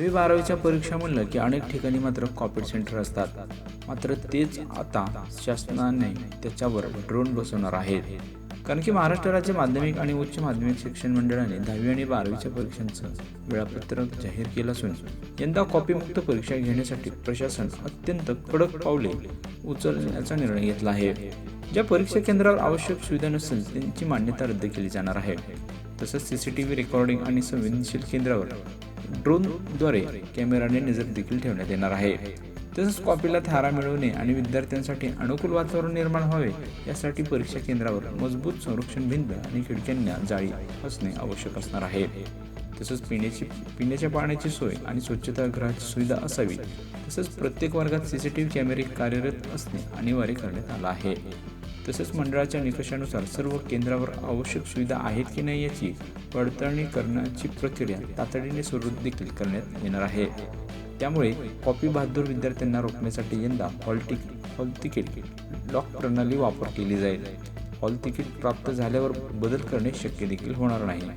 मी बारावीच्या परीक्षा म्हणलं की अनेक ठिकाणी मात्र कॉपी सेंटर असतात. मात्र तेच आता शासनाने त्याच्यावर ड्रोन बसवणार आहेत. कारण की महाराष्ट्र राज्य माध्यमिक आणि उच्च माध्यमिक शिक्षण मंडळाने दहावी आणि बारावीच्या परीक्षांचं वेळापत्रक जाहीर केलं असून यंदा कॉपीमुक्त परीक्षा घेण्यासाठी प्रशासन अत्यंत कडक पावले उचलण्याचा निर्णय घेतला आहे. ज्या परीक्षा केंद्रावर आवश्यक सुविधा नसेल त्यांची मान्यता रद्द केली जाणार आहे. तसंच सीसीटीव्ही रेकॉर्डिंग आणि संवेदनशील केंद्रावर ड्रोनद्वारे कॅमेराने नजर देखील ठेवण्यात येणार आहे. तसंच कॉपीला थारा मिळवणे आणि विद्यार्थ्यांसाठी अनुकूल वातावरण निर्माण व्हावे यासाठी परीक्षा केंद्रावर मजबूत संरक्षण भिंत आणि खिडक्यांना जाळी असणे आवश्यक असणार आहे. तसंच पिण्याची पिण्याच्या पाण्याची सोय आणि स्वच्छतागृहाची सुविधा असावी. तसंच प्रत्येक वर्गात सीसीटीव्ही कॅमेरे कार्यरत असणे अनिवार्य करण्यात आलं आहे. तसेच मंडळाच्या निकषानुसार सर्व केंद्रावर आवश्यक सुविधा आहेत की नाही याची पडताळणी करण्याची प्रक्रिया तातडीने सुरू देखील करण्यात येणार आहे. त्यामुळे कॉपी बहादूर विद्यार्थ्यांना रोखण्यासाठी यंदा hall ticket hall ticket lock प्रणाली वापर केली जाईल. हॉल तिकीट प्राप्त झाल्यावर बदल करणे शक्य देखील होणार नाही.